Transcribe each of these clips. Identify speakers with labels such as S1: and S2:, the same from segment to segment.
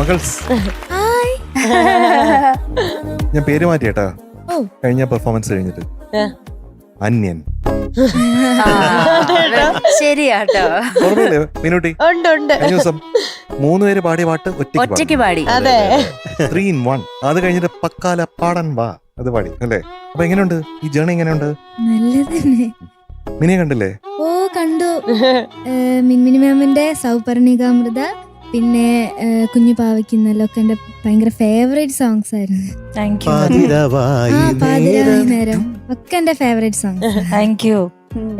S1: മകൾസ് ഞാൻ പേര് മാറ്റിയേട്ടാ.
S2: ഓ.
S1: കഴിഞ്ഞ പെർഫോമൻസ് കഴിഞ്ഞിട്ട്. അന്യൻ.
S3: ശരിയാട്ടോ.
S4: ഉണ്ട്
S1: കഴിഞ്ഞ ദിവസം മൂന്ന് പേര് പാടിയ പാട്ട് ഒറ്റയ്ക്ക്
S3: പാടി.
S4: അതെ
S1: ത്രീ ഇൻ വൺ അത് കഴിഞ്ഞിട്ട് പക്കാല പാടൻ വാ. അത് പാടി അല്ലേ? അപ്പൊ എങ്ങനെയുണ്ട്? ഈ ജേണി എങ്ങനെയുണ്ട്? മിനിയെ കണ്ടില്ലേ?
S2: ഓ കണ്ടു. മിൻമിനി മാമിന്റെ സൗപർണികാമൃത. പിന്നെ കുഞ്ഞു പാവയ്ക്കുന്നല്ലൊക്കെ എന്റെ ഭയങ്കര ഫേവറേറ്റ് സോങ്സ് ആയിരുന്നു.
S3: താങ്ക്
S2: ആ പാതിരായി
S5: നേരം.
S2: ഒക്കെ എന്റെ ഫേവറേറ്റ് സോങ്സ്
S3: താങ്ക് യു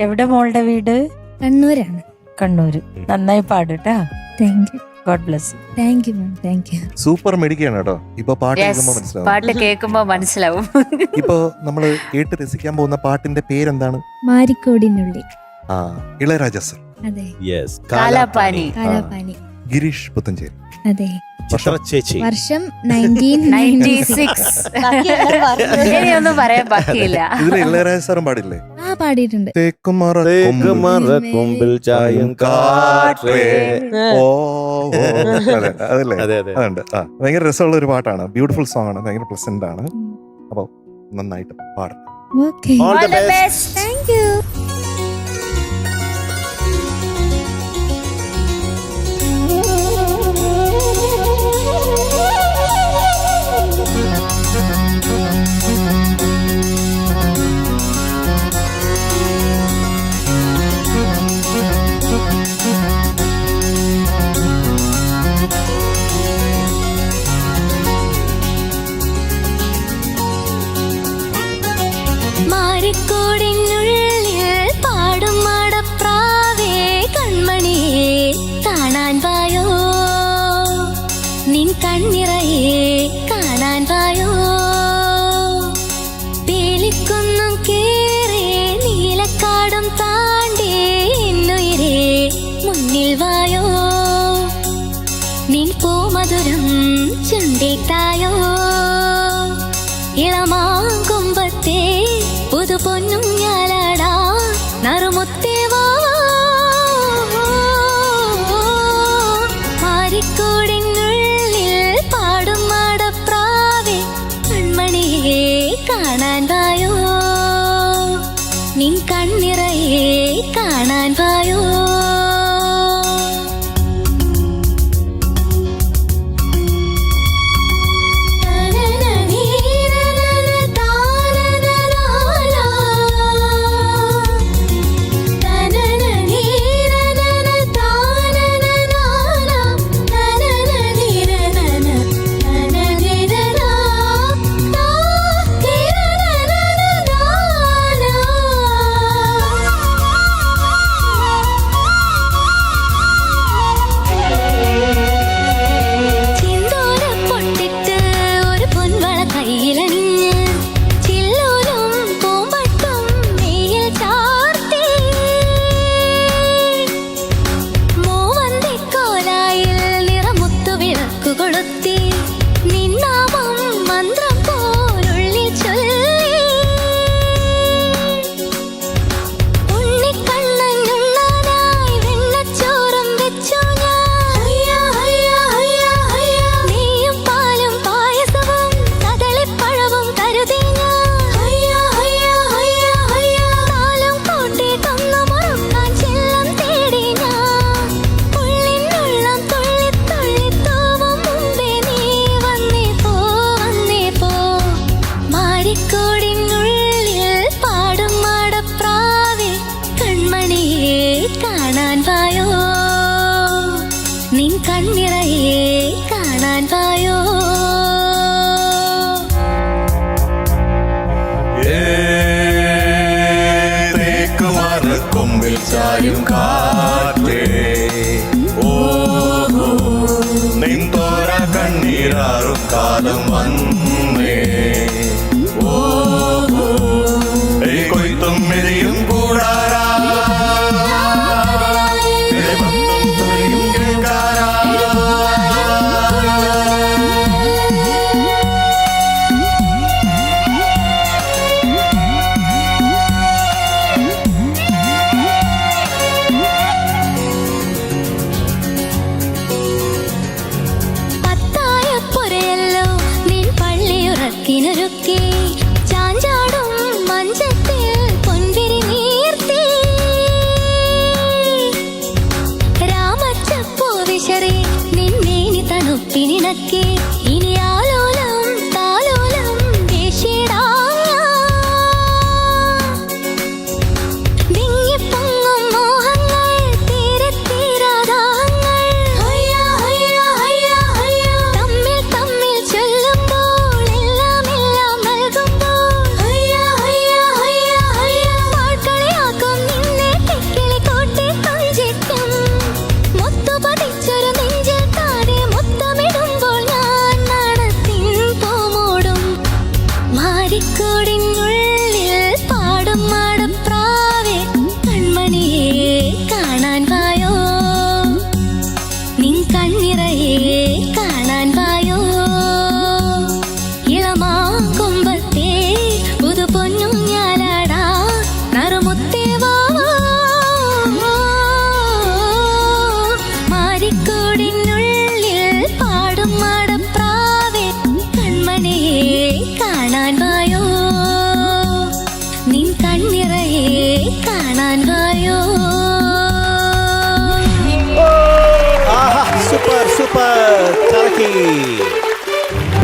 S3: എവിടെ മോളുടെ വീട്?
S2: കണ്ണൂരാണ്.
S3: കണ്ണൂര് നന്നായി പാടുട്ടാ
S2: thank you
S3: God bless
S2: thank you ma'am thank you
S1: super മെഡിക്കാണ് കേട്ടോ. ഇപ്പൊ പാട്ട് കേൾക്കുമ്പോ മനസ്സിലാവും.
S3: പാട്ട് കേൾക്കുമ്പോ മനസ്സിലാവും.
S1: ഇപ്പൊ നമ്മൾ കേട്ട് രസിക്കാൻ പോകുന്ന പാട്ടിന്റെ പേരെന്താണ്?
S2: മാരിക്കോടിനുള്ളിൽ.
S1: ആ ഇളയരാജ സർ.
S2: അതെ.
S5: യെസ്
S3: കാലാപ്പാനി.
S2: കാലാപാനി
S1: ഗിരീഷ് പുത്തഞ്ചേരി.
S2: അതെ.
S5: ചിത്ര ചേച്ചി.
S2: വർഷം
S3: പറയാൻ ബാക്കിയില്ല.
S1: ഇതിൽ ഇളയരാജ സാറും പാടില്ലേ?
S2: ആ പാടിയിട്ടുണ്ട്.
S1: തേക്കുമറ
S5: തേക്ക് മറ കൊമ്പിൽ ചായും കാറ്റേ.
S1: ഓ ഓ. അതെ, അതല്ലേ?
S5: അതെ അതെ.
S1: അതുണ്ട്. ആ ഭയങ്കര രസമുള്ള ഒരു പാട്ടാണ്. ബ്യൂട്ടിഫുൾ സോങ് ആണ്. ഭയങ്കര പ്ലസന്റ് ആണ്. അപ്പൊ നന്നായിട്ട് പാടും
S2: ഓക്കെ
S5: All the
S6: പൂമധുരം ചുണ്ടിത്തായോ ഇളമാകുമ്പത്തെ പുതു പൊന്നും ഞാലാടാ നറുമുത്തേവാ കണ്ണിറയെ കാണാൻ വായോ
S7: കൊമ്പിൽ ചായും കാറ്റേ ഓഹോ നിന്തോര കണ്ണീരാറും കാലം വന്നേ
S6: ಮುತ್ತಿನಿನಕ್ಕೆ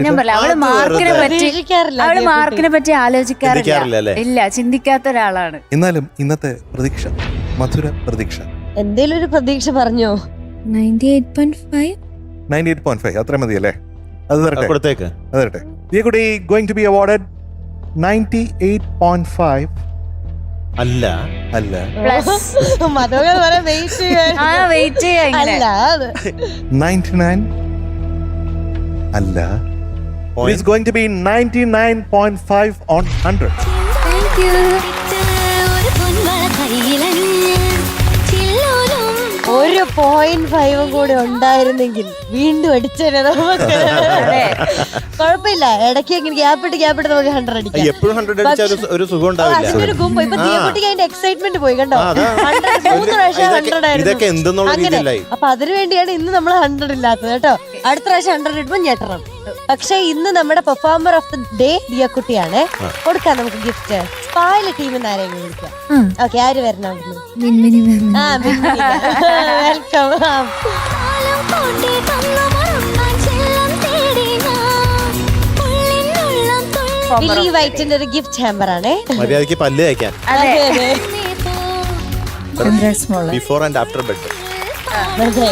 S6: ഞാൻ
S3: പറയാം
S5: അവൾ
S3: മാർക്കിനെ. പറ്റി
S4: അവൾ
S3: മാർക്കിനെ പറ്റി. ആലോചിക്കാറില്ല. ഇല്ല ചിന്തിക്കാത്ത ഒരാളാണ്.
S1: എന്നാലും ഇന്നത്തെ പ്രതീക്ഷ മധുര പ്രതീക്ഷ.
S4: എന്തേലും ഒരു പ്രതീക്ഷ പറഞ്ഞോ?
S1: അത്ര മതിയല്ലേ? അത് തരട്ടെ. അത് തരട്ടെ. ദിയക്കുട്ടി going to be awarded ninety eight point five.
S5: അല്ല.
S1: അല്ല.
S3: പ്ലസ്
S4: മധുകൾ വരെ വെയിറ്റ് ചെയ്യാൻ അല്ല
S1: നയന്റി നയൻ അല്ല. It is going to be ninety
S2: nine point
S6: five on hundred thank
S4: you point ഫൈവും കൂടി ഉണ്ടായിരുന്നെങ്കിൽ വീണ്ടും അടിച്ചേനെ നമുക്ക്. കുഴപ്പമില്ല. ഇടയ്ക്ക് ഇങ്ങനെ ഗ്യാപ്പ് ഇട്ട് ഗ്യാപ്പ് ഇട്ട് നമുക്ക് ഹൺഡ്രഡ് അടിക്കാം.
S5: എപ്പോഴും ഹൺഡ്രഡ് അടിച്ചാൽ ഒരു- ഒരു സുഖം
S4: അതിന്റെ
S5: ഉണ്ടാവില്ല.
S4: ഒരു ഗുമ്പ്. ഇപ്പൊ തീയക്കുട്ടിക്ക് അതിന്റെ എക്സൈറ്റ്മെന്റ് പോയി കണ്ടോ. ഹൺഡ്രഡ് മൂന്ന് പ്രാവശ്യം
S5: ഇതൊക്കെ-
S4: ഹൺഡ്രഡ് ആയിരുന്നു.
S5: ഇതൊക്കെ എന്തെന്നുള്ള
S4: അങ്ങനെ.
S5: രീതിയിലായി.
S4: അപ്പൊ അതിനു വേണ്ടിയാണ് ഇന്ന് നമ്മൾ ഹൺഡ്രഡ് ഇല്ലാത്തത് കേട്ടോ? അടുത്ത പ്രാവശ്യം ഹൺഡ്രഡ് ഇടുമ്പോൾ ഞെട്ടണം പക്ഷെ ഇന്ന് നമ്മുടെ പെർഫോമർ ഓഫ് ദി ഡേ ദിയക്കുട്ടിയാണ് കൊടുക്കാം നമുക്ക് ഗിഫ്റ്റ് സ്പായിലെ ടീമിൽ നിന്ന് ആരെങ്കിലും വിളിക്കാം ഓക്കെ ആര് വരണം
S2: മിൻമിനി
S4: ആ വെൽക്കം
S6: ഞാൻ. ഉള്ളിനുള്ളം തുള്ളി.
S4: വില്ലി വൈറ്റിന്റെ ഒരു ഗിഫ്റ്റ് ഹാമ്പർ ആണ്.
S5: മര്യാദയ്ക്ക് പല്ല് തേക്കാൻ.
S3: അതെ.
S5: Before and after bed
S6: പ്രാവേ